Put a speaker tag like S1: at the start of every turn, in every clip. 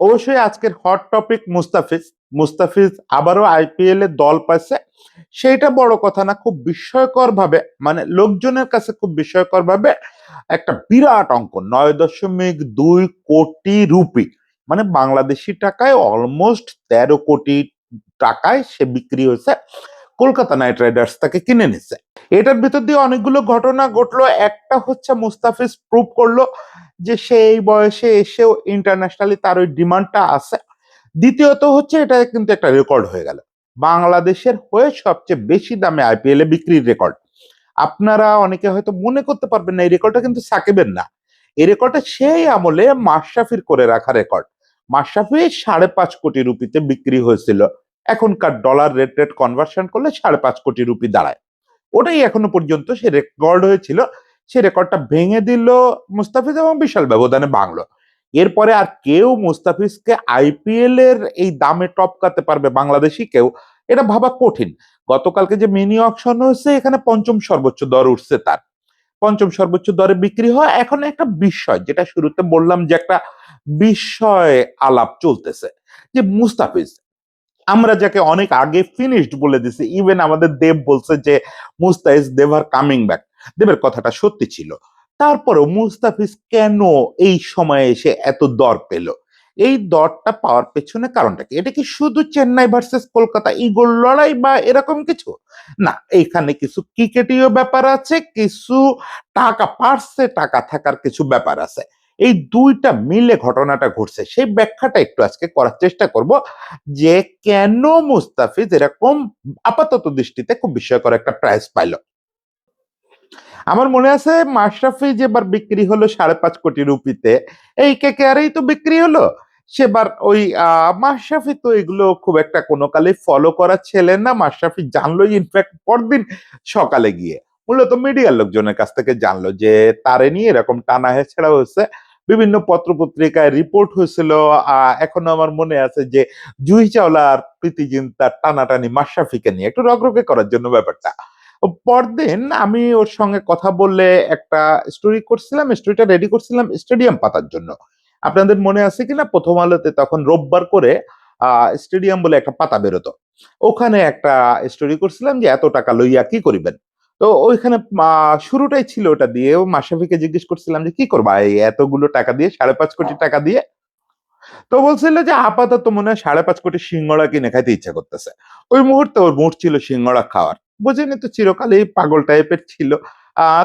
S1: অবশ্যই আজকের hot topic Mustafiz. Mustafiz আবারও আইপিএল এ দল পাইছে। সেইটা বড় কথা না, খুব বিস্ময়কর ভাবে মানে লোকজনের কাছে খুব বিস্ময়কর ভাবে একটা বিরাট অঙ্ক নয় দশমিক দুই কোটি রুপি। মানে বাংলাদেশি টাকায় অলমোস্ট তেরো কোটি টাকায় সে বিক্রি হয়েছে। কলকাতা নাইট রাইডার্স তাকে কিনে নিছে। এটার ভিতর দিয়ে অনেকগুলো ঘটনা ঘটলো। একটা হচ্ছে মুস্তাফিজ প্রুভ করল যে সে এই বয়সে এসেও ইন্টারন্যাশনালি তার ওই ডিমান্ডটা আছে। দ্বিতীয়ত হচ্ছে এটা কিন্তু একটা রেকর্ড হয়ে গেল। বাংলাদেশের হয়ে সবচেয়ে বেশি দামে আইপিএল এ বিক্রির রেকর্ড আপনারা অনেকে হয়তো মনে করতে পারবেন না, এই রেকর্ডটা কিন্তু সাকিবের না। এই রেকর্ডটা সেই আমলে মাশরাফির করে রাখা রেকর্ড মাশরাফি সাড়ে পাঁচ কোটি রুপিতে বিক্রি হয়েছিল। এখনকার ডলার রেট রেট কনভার্সন করলে সাড়ে পাঁচ কোটি রুপি দাঁড়ায়। ওটাই এখনও পর্যন্ত সে রেকর্ড হয়েছিল। সে রেকর্ডটা ভেঙে দিল মুস্তাফিজ এবং বিশাল ব্যবধানে ভাঙলো। এরপরে আর কেউ মুস্তাফিজকে আইপিএল এর এই দামে টপকাতে পারবে বাংলাদেশি কেউ, এটা ভাবা কঠিন। গতকালকে যে মিনি অকশন হয়েছে, এখানে পঞ্চম সর্বোচ্চ দর উঠছে তার। পঞ্চম সর্বোচ্চ দরে বিক্রি হয় এখন একটা বিষয় যেটা শুরুতে বললাম যে একটা বিষয় আলাপ চলতেছে। যে মুস্তাফিজ আমরা যাকে অনেক আগে ফিনিশড বলে দিছি ইভেন আমাদের দেব বলছে যে, Mustafiz they are coming back দেবের কথাটা সত্যি ছিল। তারপরেও মুস্তাফিজ কেন এই সময়ে এসে এত দর পেল? এই দরটা পাওয়ার পেছনে কারণটা কি? এটা কি শুধু চেন্নাই ভার্সেস কলকাতা ইগোর লড়াই বা এরকম কিছু? না, এখানে কিছু ক্রিকেটীয় ব্যাপার আছে, কিছু টাকা পার্সে টাকা থাকার কিছু ব্যাপার আছে। এই দুইটা মিলে ঘটনাটা ঘটছে। সেই ব্যাখ্যাটা একটু আজকে করার চেষ্টা করব যে কেন মুস্তাফিজ এরকম আপাতত দৃষ্টিতে খুব বিস্ময়কর একটা প্রাইস পাইল। আমার মনে আছে মাশরাফি যেবার বিক্রি হলো সাড়ে পাঁচ কোটি রুপিতে, এই কে কেয়ারেই তো বিক্রি হলো। সেবার ওই মাশরাফি তো এগুলো খুব একটা কোনো কালে ফলো করা ছেলে না। মাশরাফি জানলো ইনফ্যাক্ট পরদিন সকালে গিয়ে। মূলত মিডিয়ার লোকজনের কাছ থেকে জানলো যে তারে নিয়ে এরকম টানা হেছাড়া হয়েছে বিভিন্ন পত্র পত্রিকায় রিপোর্ট হয়েছিল এখনও আমার মনে আছে যে জুই চাওলা আর প্রীতি জিন্তার টানাটানি মাশরাফিকে নিয়ে একটু রগরগে করার জন্য ব্যাপারটা। পরদিন আমি ওর সঙ্গে কথা বললে একটা স্টোরি করছিলাম স্টোরিটা রেডি করছিলাম স্টেডিয়াম পাতার জন্য। আপনাদের মনে আছে কিনা? প্রথম আলোতে তখন রোববার করে স্টেডিয়াম বলে একটা পাতা বেরোতো। ওখানে একটা স্টোরি করছিলাম যে এত টাকা লইয়া কি করিবেন? তো ওইখানে শুরুটাই ছিল ওটা দিয়ে। মাসাফিকে জিজ্ঞেস করছিলাম যে, কি করবা? এই এতগুলো টাকা দিয়ে, সাড়ে পাঁচ কোটি টাকা দিয়ে? তো বলছিল যে, আপাতত মনে হয় সাড়ে পাঁচ কোটি সিঙ্গড়া কিনে খাইতে ইচ্ছা করতেছে। ওই মুহূর্তে ওর মুড ছিল সিঙ্গড়া খাওয়ার। বোঝেনি তো চিরকালই পাগল টাইপের ছিল।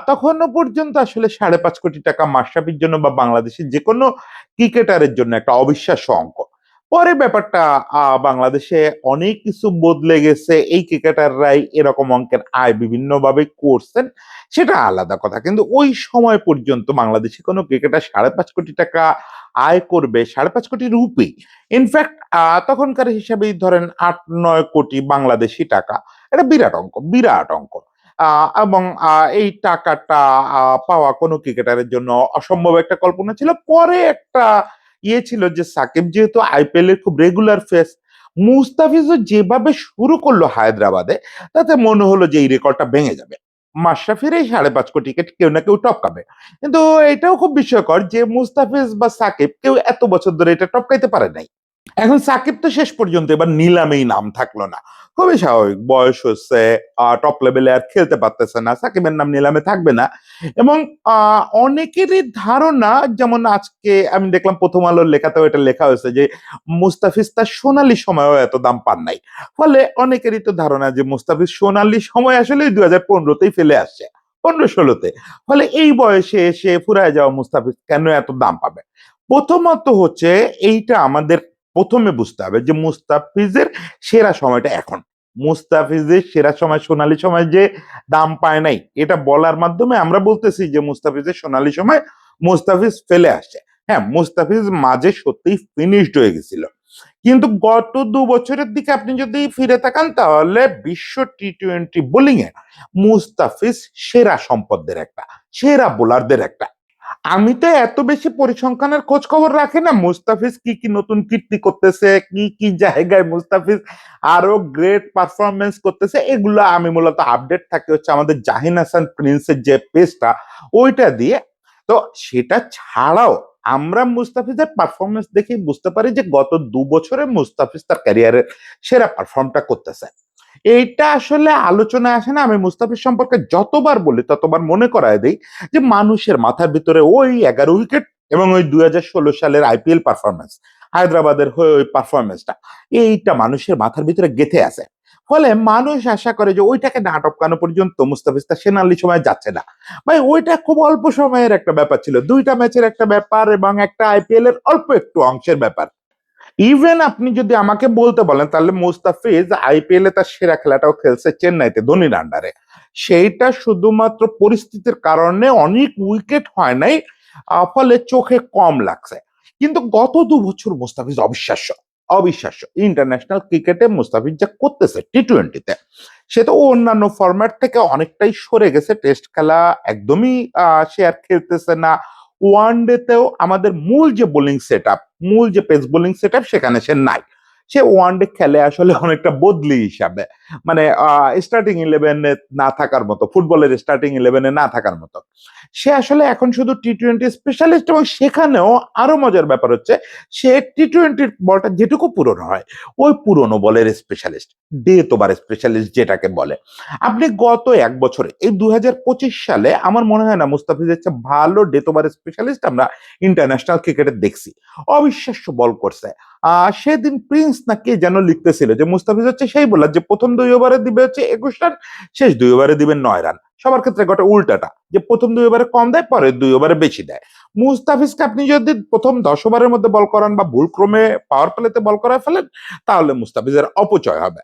S1: তখনও পর্যন্ত আসলে সাড়ে পাঁচ কোটি টাকা মাসাফির জন্য বা বাংলাদেশের যে কোনো ক্রিকেটারের জন্য একটা অবিশ্বাস্য অঙ্ক। পরে ব্যাপারটা বাংলাদেশে অনেক কিছু বদলে গেছে। এই ক্রিকেটাররাই এরকম অঙ্কের আয় বিভিন্নভাবে করছেন, সেটা আলাদা কথা। কিন্তু ওই সময় পর্যন্ত বাংলাদেশে কোনো ক্রিকেটার সাড়ে পাঁচ কোটি টাকা আয় করবে, সাড়ে পাঁচ কোটি রুপি। ইনফ্যাক্ট তখনকার হিসাবেই ধরেন আট, নয় কোটি বাংলাদেশি টাকা। এটা বিরাট অঙ্ক বিরাট অঙ্ক। এবং এই টাকাটা পাওয়া কোনো ক্রিকেটারের জন্য অসম্ভব একটা কল্পনা ছিল। পরে একটা ইয়ে ছিল যে সাকিব যেহেতু আইপিএল এর খুব রেগুলার ফেস মুস্তাফিজও যেভাবে শুরু করল হায়দ্রাবাদে, তাতে মনে হলো যে এই রেকর্ডটা ভেঙে যাবে। মাশরাফির এই সাড়ে পাঁচ কোটি টিকিট কেউ না কেউ টপকাবে। কিন্তু এটাও খুব বিস্ময়কর যে মুস্তাফিজ বা সাকিব কেউ এত বছর ধরে এটা টপকাইতে পারে নাই। এখন সাকিব তো শেষ পর্যন্ত, এবার নিলামেই নাম থাকল না। খুবই স্বাভাবিক, বয়স হচ্ছে টপ লেভেলে আর খেলতে পারতেছে না, সাকিবের নাম নিলামে থাকবে না। এবং অনেকেরই ধারণা, যেমন আজকে আমি দেখলাম প্রথম আলোর লেখাতেও এটা লেখা হয়েছে যে, মুস্তাফিজ তার সোনালি সময়ও এত দাম পান নাই। ফলে অনেকেরই তো ধারণা যে, মুস্তাফিজ সোনালি সময় আসলে দুই হাজার পনেরোতেই ফেলে আসছে, পনেরো ষোলোতে। ফলে এই বয়সে এসে ফুরায় যাওয়া মুস্তাফিজ কেন এত দাম পাবে? প্রথমত হচ্ছে, এইটা আমাদের প্রথমে বুঝতে হবে যে মুস্তাফিজের সেরা সময়টা এখন। মুস্তাফিজের সেরা সময় সোনালী সময় যে দাম পায় নাই, এটা বলার মাধ্যমে আমরা বলতেছি যে মুস্তাফিজের সোনালী সময় মুস্তাফিজ ফেলে আসছে। হ্যাঁ মুস্তাফিজ মাঝে সত্যিই ফিনিশড হয়ে গেছিল। কিন্তু গত দু বছরের দিকে আপনি যদি ফিরে তাকান, তাহলে বিশ্ব টি টোয়েন্টি বোলিং এ মুস্তাফিজ সেরা সম্পদদের একটা, সেরা বোলারদের একটা। আমি তো এত বেশি পরিসংখ্যানের খোঁজ খবর রাখি না। মুস্তাফিজ কি কি নতুন কীর্তি করতেছে, কি কি জায়গায় মুস্তাফিজ আরও গ্রেট পারফরমেন্স করতেছে, এগুলো আমি মূলত আপডেট থাকি হচ্ছে আমাদের জাহিন হাসান প্রিন্সের যে পেজটা ওইটা দিয়ে। তো সেটা ছাড়াও আমরা মুস্তাফিজের পারফরমেন্স দেখে বুঝতে পারি যে গত দু বছরে মুস্তাফিজ তার ক্যারিয়ারের সেরা পারফর্মটা করতেছে। এইটা আসলে আলোচনায় আসে না। আমি মুস্তাফিজ সম্পর্কে যতবার বলি, ততবার মনে করায় দিই যে মানুষের মাথার ভিতরে ওই এগারো উইকেট এবং ওই দুই হাজার ষোলো সালের আইপিএল পারফরমেন্স হায়দ্রাবাদের হয়ে ওই পারফরমেন্সটা এইটা মানুষের মাথার ভিতরে গেথে আছে। ফলে মানুষ আশা করে যে ওইটাকে না আটকানো পর্যন্ত মুস্তাফিজ তার সেনালি সময় যাচ্ছে না। ভাই, ওইটা খুব অল্প সময়ের একটা ব্যাপার ছিল। দুইটা ম্যাচের একটা ব্যাপার এবং একটা আইপিএল এর অল্প একটু অংশের ব্যাপার। ইভেন আপনি যদি আমাকে বলতে বলেন, তাহলে মুস্তাফিজ আইপিএল এ তার সেরা খেলাটাও খেলছে চেন্নাইতে, ধোনির আন্ডারে সেইটা শুধুমাত্র পরিস্থিতির কারণে অনেক উইকেট হয় নাই ফলে চোখে কম লাগছে। কিন্তু গত দু বছর মুস্তাফিজ অবিশ্বাস্য অবিশ্বাস্য। ইন্টারন্যাশনাল ক্রিকেটে মুস্তাফিজ যা করতেছে টি টোয়েন্টিতে সে তো অন্যান্য ফরম্যাট থেকে অনেকটাই সরে গেছে। টেস্ট খেলা একদমই সে আর খেলতেছে না। ওয়ান ডেতেও আমাদের মূল যে বোলিং সেট মূল যে পেস বোলিং সেট সেখানে সে নাই। সে ওয়ান ডে খেলে আসলে অনেকটা বদলি হিসাবে। মানে স্টার্টিং ইলেভেনে না থাকার মতো, ফুটবলের স্টার্টিং ইলেভেনে না থাকার মতো। সে আসলে এখন শুধু টি টোয়েন্টি স্পেশালিস্ট এবং সেখানেও আরও মজার ব্যাপার হচ্ছে, সে টি টোয়েন্টির বলটা যেটুকু পুরনো হয়, ওই পুরনো বলের স্পেশালিস্ট ডে তোবার স্পেশালিস্ট যেটাকে বলে। আপনি গত এক বছরে, এই দুই হাজার পঁচিশ সালে আমার মনে হয় না মুস্তাফিজের চেয়ে ভালো ডেথ ওভার স্পেশালিস্ট আমরা ইন্টারন্যাশনাল ক্রিকেটে দেখছি। অবিশ্বাস্য বল করছে। সেদিন প্রিন্স না কে যেন লিখতেছিল যে মুস্তাফিজ হচ্ছে সেই বোলার যে প্রথম দুই ওভারে দিবে হচ্ছে একুশ রান, শেষ দুই ওভারে দিবেন নয় রান। সবার ক্ষেত্রে গোটা উল্টাটা, যে প্রথম দুই ওভারে কম দেয় পরে দুই ওভারে বেশি দেয়। মুস্তাফিজকে আপনি যদি প্রথম দশ ওভারের মধ্যে বল করান বা ভুল ক্রমে পাওয়ার প্লেতে বল করায় ফেলেন, তাহলে মুস্তাফিজের অপচয় হবে।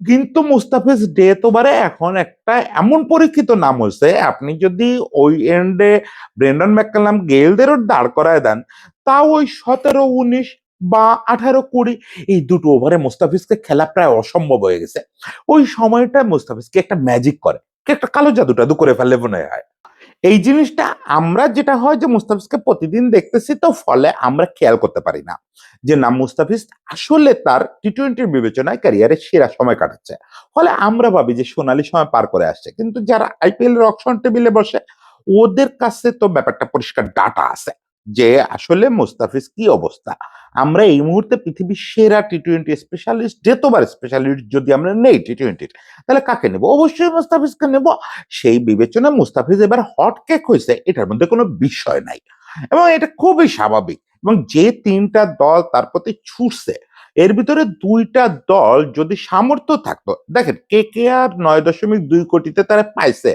S1: কিন্তু মুস্তাফিজ ডে ডেথ ওভারে এখন একটা এমন পরীক্ষিত নাম হয়েছে, আপনি যদি ওই এন্ডে ব্রেন্ডন ম্যাককালাম গেলদেরও দাঁড় করায় দেন, তাও ওই সতেরো, উনিশ বা আঠারো কুড়ি, এই দুটো ওভারে মুস্তাফিজকে খেলা প্রায় অসম্ভব হয়ে গেছে। ওই সময়টা মুস্তাফিজকে একটা ম্যাজিক করে। একটা কালো জাদু টাদু করে ফেলে মনে হয়। এই জিনিসটা আমরা যেটা হয় যে মুস্তাফিজকে প্রতিদিন দেখতেছি তো ফলে আমরা খেয়াল করতে পারি না যে না, মুস্তাফিজ আসলে তার টি টোয়েন্টির বিবেচনায় ক্যারিয়ারের সেরা সময় কাটাচ্ছে। ফলে আমরা ভাবি যে সোনালি সময় পার করে আসছে। কিন্তু যারা আইপিএল এর অকশন টেবিলে বসে, ওদের কাছে তো ব্যাপারটা পরিষ্কার ডাটা আছে। যে আসলে মোস্তাফিজ কি অবস্থা? আমরা এই মুহূর্তে পৃথিবীর সেরা টি টোয়েন্টি স্পেশালিস্ট যেতবার স্পেশালিস্ট যদি আমরা নেই টি টোয়েন্টির তাহলে কাকে নেব? অবশ্যই মোস্তাফিজকে নেব। সেই বিবেচনায় মুস্তাফিজ এবার হট কেক হয়েছে, এটার মধ্যে কোনো বিষয় নাই। এবং এটা খুবই স্বাভাবিক। এবং যে তিনটা দল তার প্রতি ছুটছে এর ভিতরে দুইটা দল যদি সামর্থ্য থাকতো, দেখেন কে কে আর নয় দশমিক দুই কোটিতে তারা পাইছে।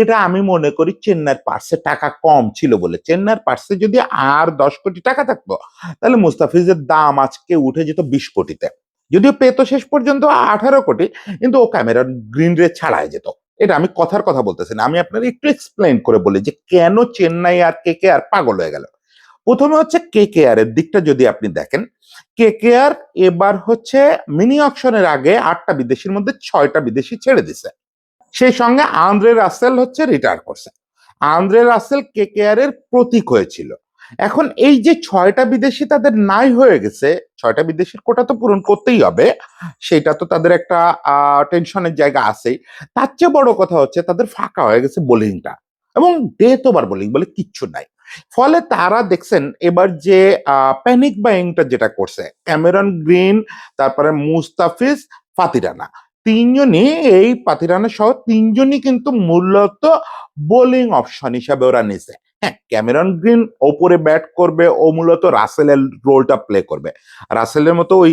S1: এটা আমি মনে করি চেন্নাইয়ের পার্সে টাকা কম ছিল বলে। চেন্নাইয়ের পার্সে যদি আর দশ কোটি টাকা থাকতো, তাহলে মুস্তাফিজের দাম আজকে উঠে যেত বিশ কোটিতে। যদিও পেতো শেষ পর্যন্ত আঠারো কোটি, কিন্তু ও ক্যামেরার গ্রিন রে ছাড়াই যেত। এটা আমি কথার কথা বলতেছি না, আমি আপনার একটু এক্সপ্লেন করে বলি যে কেন চেন্নাই আর কে কে আর পাগল হয়ে গেল। প্রথমে হচ্ছে কে কে আর এর দিকটা যদি আপনি দেখেন কে কে আর এবার হচ্ছে মিনি অকশনের আগে আটটা বিদেশির মধ্যে ছয়টা বিদেশি ছেড়ে দিছে। সেই সঙ্গে আন্দ্রে রাসেল হচ্ছে রিটায়ার করছে। আন্দ্রে রাসেল কে কে আর এর প্রতীক হয়েছিল। এখন এই যে ছয়টা বিদেশি তাদের নাই হয়ে গেছে, ছয়টা বিদেশির কোটা তো পূরণ করতেই হবে, সেটা তো তাদের একটা টেনশনের জায়গা আছেই। তার চেয়ে বড় কথা হচ্ছে তাদের ফাঁকা হয়ে গেছে বোলিংটা এবং ডেথ ওভার বোলিং বলে কিচ্ছু নাই। ফলে তারা দেখছেন এবার যে প্যানিক বাইংটা যেটা করছে ক্যামেরন গ্রিন তারপরে মুস্তাফিজ ফাতিরানা তিনজনই, এই পাতিরানা সহ তিনজনই কিন্তু মূলত বোলিং অপশন হিসাবে ওরা নিছে। হ্যাঁ ক্যামেরন গ্রিন ওপরে ব্যাট করবে, ও মূলত রাসেলের রোলটা প্লে করবে। রাসেলের মতো ওই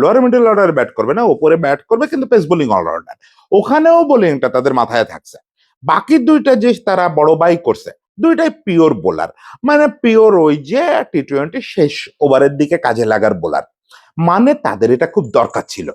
S1: লোয়ার মিডল অর্ডার ব্যাট করবে না, ওপরে ব্যাট করবে, কিন্তু পেস বোলিং অলরাউন্ডার ওখানেও বোলিংটা তাদের মাথায় থাকছে। বাকি দুইটা যে তারা বড় বাই করছে দুইটাই পিওর বোলার মানে পিওর ওই যে টি টোয়েন্টি শেষ ওভারের দিকে কাজে লাগার বোলার মানে তাদের এটা খুব দরকার ছিল।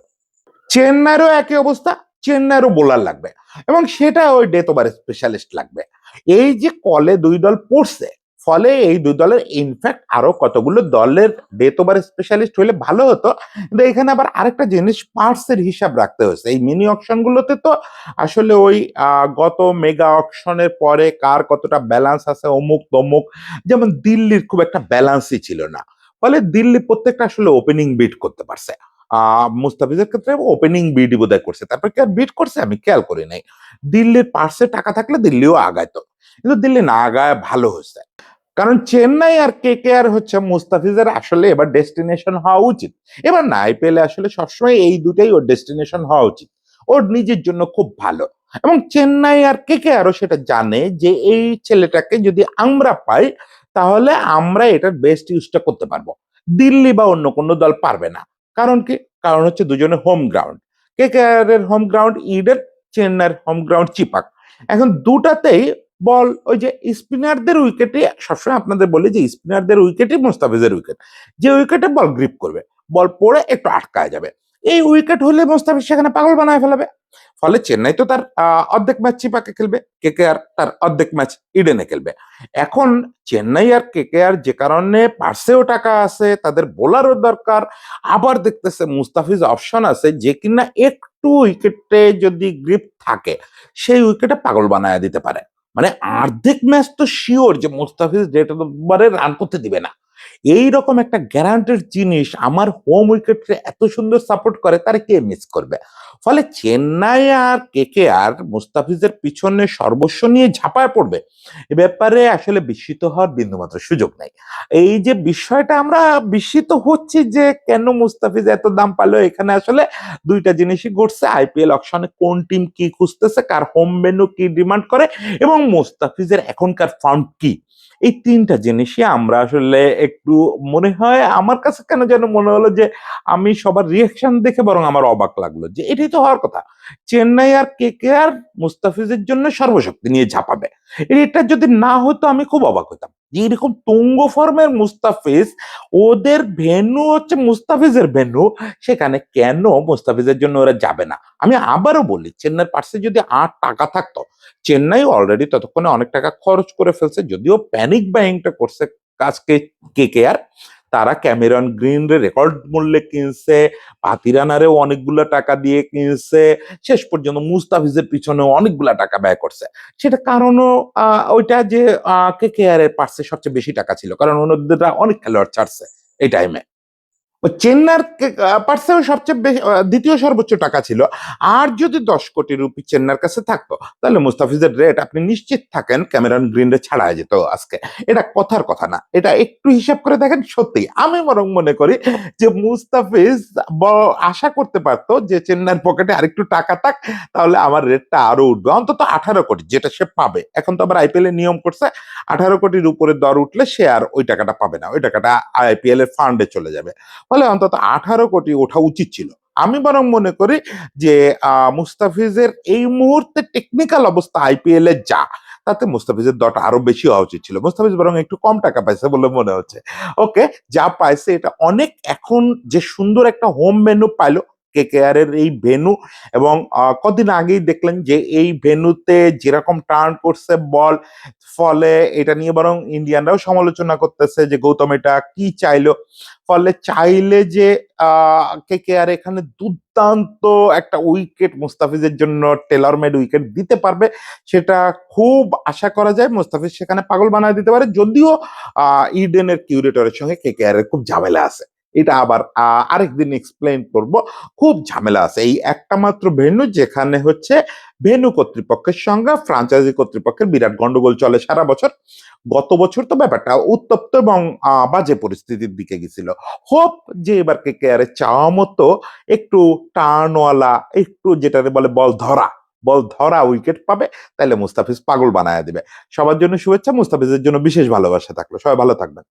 S1: চেন্নাইরও একই অবস্থা, চেন্নাইরও বোলার লাগবে। এবং সেটা ওই ডেথ ওভার স্পেশালিস্ট লাগবে। এই যে কলে দুই দল পড়ছে ফলে এই দুই দলের ইনফ্যাক্ট আরও কতগুলো দলের ডেথ ওভার স্পেশালিস্ট হলে ভালো হতো। কিন্তু এখানে আবার আরেকটা জিনিস পার্টসের হিসাব রাখতে হয়েছে। এই মিনি অকশন গুলোতে তো আসলে ওই গত মেগা অকশনের পরে কার কতটা ব্যালেন্স আছে, অমুক তমুক, যেমন দিল্লির খুব একটা ব্যালেন্সই ছিল না। ফলে দিল্লি প্রত্যেকটা আসলে ওপেনিং বিট করতে পারছে। মুস্তাফিজের ক্ষেত্রে ওপেনিং বিডই বোধহয় করছে। তারপর কি আর বিট করছে? আমি খেয়াল করি নাই। দিল্লির পার্সে টাকা থাকলে দিল্লিও আগাইতো। কিন্তু দিল্লি না আগায় ভালো হয়েছে। কারণ চেন্নাই আর কে কে আর হচ্ছে মুস্তাফিজের আসলে এবার ডেস্টিনেশন হওয়া উচিত। এবার না আইপিএল আসলে সবসময় এই দুটাই ওর ডেস্টিনেশন হওয়া উচিত। ওর নিজের জন্য খুব ভালো। এবং চেন্নাই আর কে কে আরও সেটা জানে যে এই ছেলেটাকে যদি আমরা পাই, তাহলে আমরা এটার বেস্ট ইউজটা করতে পারব। দিল্লি বা অন্য কোনো দল পারবে না। কারণ কি? কারণ হচ্ছে দুজনে হোম গ্রাউন্ড কে কে আর এর হোম গ্রাউন্ড ইডেন চেন্নাইয়ের হোম গ্রাউন্ড চিপাক। এখন দুটাতেই বল, ওই যে স্পিনারদের উইকেটে সবসময় আপনাদের বলি যে স্পিনারদের উইকেটই মোস্তাফিজের উইকেট। যে উইকেটে বল গ্রিপ করবে, বল পড়ে একটু আটকায় যাবে। এই উইকেট হলে মোস্তাফিজ সেখানে পাগল বানায় ফেলাবে। ফলে চেন্নাই তো তার অর্ধেক ম্যাচ চিপাকে খেলবে কে কে আর তার অর্ধেক ম্যাচ ইডেনে খেলবে। এখন চেন্নাই আর কে কে আর যে কারণে পার্সেও টাকা আছে, তাদের বোলারও দরকার। আবার দেখতেছে মুস্তাফিজ অপশন আছে যে কিনা একটু উইকেটে যদি গ্রিপ থাকে, সেই উইকেটে পাগল বানায় দিতে পারে। মানে অর্ধেক ম্যাচ তো শিওর যে মুস্তাফিজ ডেট রান করতে দিবে না। এই রকম একটা গ্যারান্টেড জিনিস আমার হোম উইকেটে এত সুন্দর সাপোর্ট করে, তারা কে মিস করবে? ফলে চেন্নাই আর কে কে আর মুস্তাফিজের পিছনে সর্বস্ব নিয়ে ঝাঁপায় পড়বে। এ ব্যাপারে আসলে বিস্মিত হওয়ার বিন্দুমাত্র সুযোগ নাই। এই যে বিষয়টা আমরা বিস্মিত হচ্ছি যে কেন মুস্তাফিজ এত দাম পালো, এখানে আসলে দুইটা জিনিসই ঘটছে। আইপিএল অকশনে কোন টিম কি খুঁজতেছে, কার হোম ভেন্যু কি ডিমান্ড করে, এবং মুস্তাফিজের এখনকার ফান্ড কি? এই তিনটা জিনিসই আমরা আসলে একটু মনে হয় আমার কাছে কেন যেন মনে হলো যে আমি সবার রিয়াকশন দেখে বরং আমার অবাক লাগল যে এটাই তো হওয়ার কথা। চেন্নাই আর কে কে আর মুস্তাফিজের জন্য সর্বশক্তি নিয়ে ঝাঁপাবে। এটা যদি না হতো আমি খুব অবাক হতাম। যে এরকম তুঙ্গ ফর্মের মুস্তাফিজ, ওদের ভেন্যু হচ্ছে মুস্তাফিজের ভেন্যু, সেখানে কেন মুস্তাফিজের জন্য ওরা যাবে না? আমি আবারও বলি, চেন্নাই পার্সে যদি আট টাকা থাকতো, চেন্নাই অলরেডি ততক্ষণে অনেক টাকা খরচ করে ফেলছে, যদিও প্যানিক বাইংটা করছে কাজকে কে কে আর তারা ক্যামেরন গ্রিন রেকর্ড মূল্যে কিনছে পাতিরানারেও অনেকগুলো টাকা দিয়ে কিনছে, শেষ পর্যন্ত মুস্তাফিজের পিছনেও অনেকগুলো টাকা ব্যয় করছে। সেটা কারণও ওইটা যে কে কে আর এর পার্সে সবচেয়ে বেশি টাকা ছিল, কারণ অন্যদের অনেক খেলোয়াড় ছাড়ছে এই টাইমে চেন্নার পার্সেও সবচেয়ে বেশি দ্বিতীয় সর্বোচ্চ টাকা ছিল। আর যদি দশ কোটি রুপি চেন্নার কাছে থাকতো, তাহলে মুস্তাফিজের রেট আপনি নিশ্চিত থাকেন ক্যামেরন গ্রিন রে ছাড়া যেত আজকে। এটা কথার কথা না, এটা একটু হিসাব করে দেখেন সত্যি। আমি বরং মনে করি যে মুস্তাফিজ আশা করতে পারতো যে চেন্নাইয়ের পকেটে আরেকটু টাকা থাক, তাহলে আমার রেটটা আরও উঠবে। অন্তত আঠারো কোটি, যেটা সে পাবে। এখন তো আবার আইপিএল এর নিয়ম করছে, আঠারো কোটির উপরে দর উঠলে সে আর ওই টাকাটা পাবে না। ওই টাকাটা আইপিএল এর ফান্ডে চলে যাবে। ফলে অন্তত আঠারো কোটি ওঠা উচিত ছিল। আমি বরং মনে করি যে মুস্তাফিজের এই মুহূর্তে টেকনিক্যাল অবস্থা আইপিএল এ যা, তাতে মুস্তাফিজের দরটা আরও বেশি হওয়া উচিত ছিল। মুস্তাফিজ বরং একটু কম টাকা পাইছে বলে মনে হচ্ছে। ওকে, যা পাইছে এটা অনেক এখন যে সুন্দর একটা হোম মেনু পাইলো কে কে আর এর এই ভেন্যু এবং কদিন আগেই দেখলেন যে এই ভেন্যুতে যেরকম টার্ন করছে বল, ফলে এটা নিয়ে বরং ইন্ডিয়ানরাও সমালোচনা করতেছে যে গৌতম এটা কি চাইলো? ফলে চাইলে যে কে কে আর এখানে দুর্দান্ত একটা উইকেট মুস্তাফিজের জন্য টেলর মেড উইকেট দিতে পারবে, সেটা খুব আশা করা যায়। মুস্তাফিজ সেখানে পাগল বানায় দিতে পারে, যদিও ইডেনের কিউরেটরের সঙ্গে কে কে আর এর খুব ঝামেলা আছে। এটা আবার আরেকদিন এক্সপ্লেন করব। খুব ঝামেলা আছে। এই একটা মাত্র ভেন্যু যেখানে হচ্ছে ভেন্যু কর্তৃপক্ষের সঙ্গে ফ্রাঞ্চাইজি কর্তৃপক্ষের বিরাট গন্ডগোল চলে সারা বছর। গত বছর তো ব্যাপারটা উত্তপ্ত এবং বাজে পরিস্থিতির দিকে গেছিল। হোপ যে এবার কে কে আর চাওয়া মতো একটু টার্নওয়ালা একটু যেটা বলে বল ধরা বল ধরা উইকেট পাবে তাহলে মুস্তাফিজ পাগল বানায় দিবে। সবার জন্য শুভেচ্ছা, মুস্তাফিজের জন্য বিশেষ ভালোবাসা থাকল। সবাই ভালো থাকবেন।